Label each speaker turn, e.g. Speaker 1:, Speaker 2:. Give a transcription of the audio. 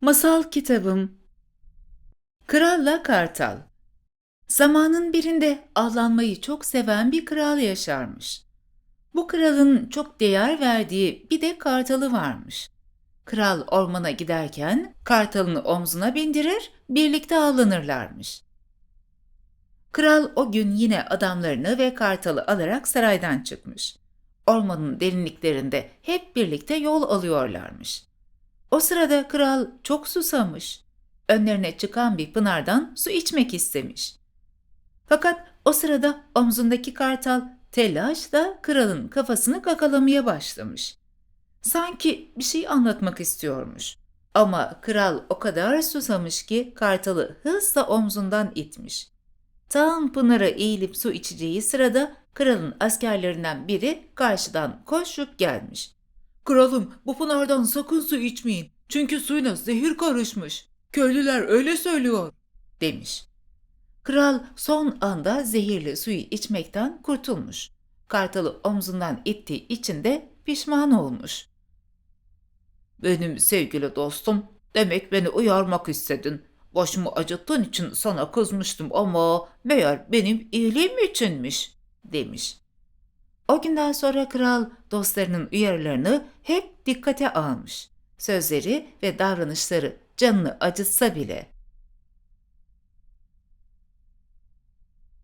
Speaker 1: Masal kitabım Kralla Kartal Zamanın birinde avlanmayı çok seven bir kral yaşarmış. Bu kralın çok değer verdiği bir de kartalı varmış. Kral ormana giderken kartalını omzuna bindirir, birlikte avlanırlarmış. Kral o gün yine adamlarını ve kartalı alarak saraydan çıkmış. Ormanın derinliklerinde hep birlikte yol alıyorlarmış. O sırada kral çok susamış. Önlerine çıkan bir pınardan su içmek istemiş. Fakat o sırada omzundaki kartal telaşla kralın kafasını kakalamaya başlamış. Sanki bir şey anlatmak istiyormuş. Ama kral o kadar susamış ki kartalı hızla omzundan itmiş. Tam Pınar'a eğilip su içeceği sırada kralın askerlerinden biri karşıdan koşup gelmiş. Kralım bu pınardan sakın su içmeyin. Çünkü suyuna zehir karışmış. Köylüler öyle söylüyor. Demiş. Kral son anda zehirli suyu içmekten kurtulmuş. Kartalı omzundan ittiği için de pişman olmuş. Benim sevgili dostum, demek beni uyarmak istedin. Başımı acıttığın için sana kızmıştım ama meğer benim iyiliğim içinmiş, demiş. O günden sonra kral dostlarının uyarılarını hep dikkate almış. Sözleri ve davranışları canını acıtsa bile